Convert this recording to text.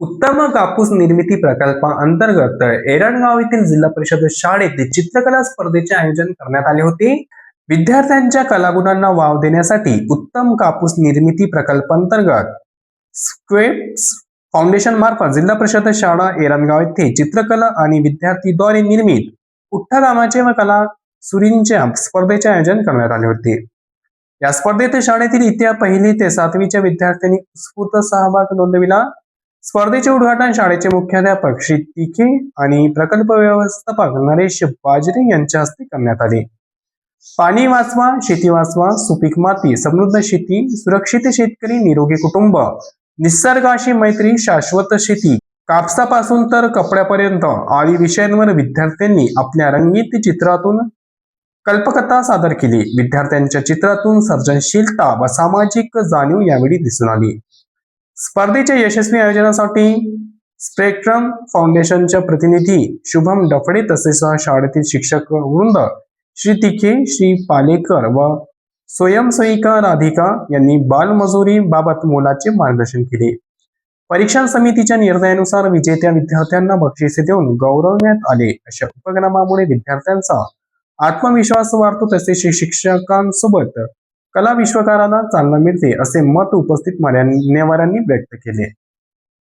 उत्तम कापूस निर्मिती प्रकल्पाअंतर्गत एरणगाव येथील जिल्हा परिषद शाळेत चित्रकला स्पर्धेचे आयोजन करण्यात आले होते. विद्यार्थ्यांच्या कलागुणांना वाव देण्यासाठी उत्तम कापूस निर्मिती प्रकल्पांतर्गत स्क्वेप्स फाउंडेशन मार्फत जिल्हा परिषद शाळा एरणगाव येथे चित्रकला आणि विद्यार्थीद्वारे निर्मित उठ्ठकामाचे व कला सुरींच्या स्पर्धेचे आयोजन करण्यात आले होते. या स्पर्धेत शाळेतील इतिहास पहिली ते सातवीच्या विद्यार्थ्यांनी उत्स्फूर्त सहभाग नोंदविला. स्पर्धेचे उद्घाटन शाळेचे मुख्याध्यापक श्री तिखे आणि प्रकल्प व्यवस्थापक नरेश बाजरे यांच्या हस्ते करण्यात आले. पाणी वाचवा शेती वाचवा सुपीक माती समृद्ध शेती सुरक्षित शेतकरी निरोगी कुटुंब निसर्गाशी मैत्री शाश्वत शेती कापसापासून तर कपड्यापर्यंत आदी विषयांवर विद्यार्थ्यांनी आपल्या रंगीत चित्रातून कल्पकथा सादर केली. विद्यार्थ्यांच्या चित्रातून सर्जनशीलता व सामाजिक जाणीव यावेळी दिसून आली. स्पर्धेच्या यशस्वी आयोजनासाठी स्पेक्ट्रम फाउंडेशनच्या प्रतिनिधी शुभम डफडे तसेच शाळेतील शिक्षक वृंद श्री तिखे श्री पालेकर व स्वयंसेविका राधिका यांनी बालमजुरी बाबत मोलाचे मार्गदर्शन केले. परीक्षा समितीच्या निर्णयानुसार विजेत्या विद्यार्थ्यांना बक्षिसे देऊन गौरवण्यात आले. अशा उपक्रमामुळे विद्यार्थ्यांचा आत्मविश्वास वाढतो तसेच शिक्षकांसोबत कला विश्वकाराला चालना मिळते असे मत उपस्थित मान्यवरांनी व्यक्त केले.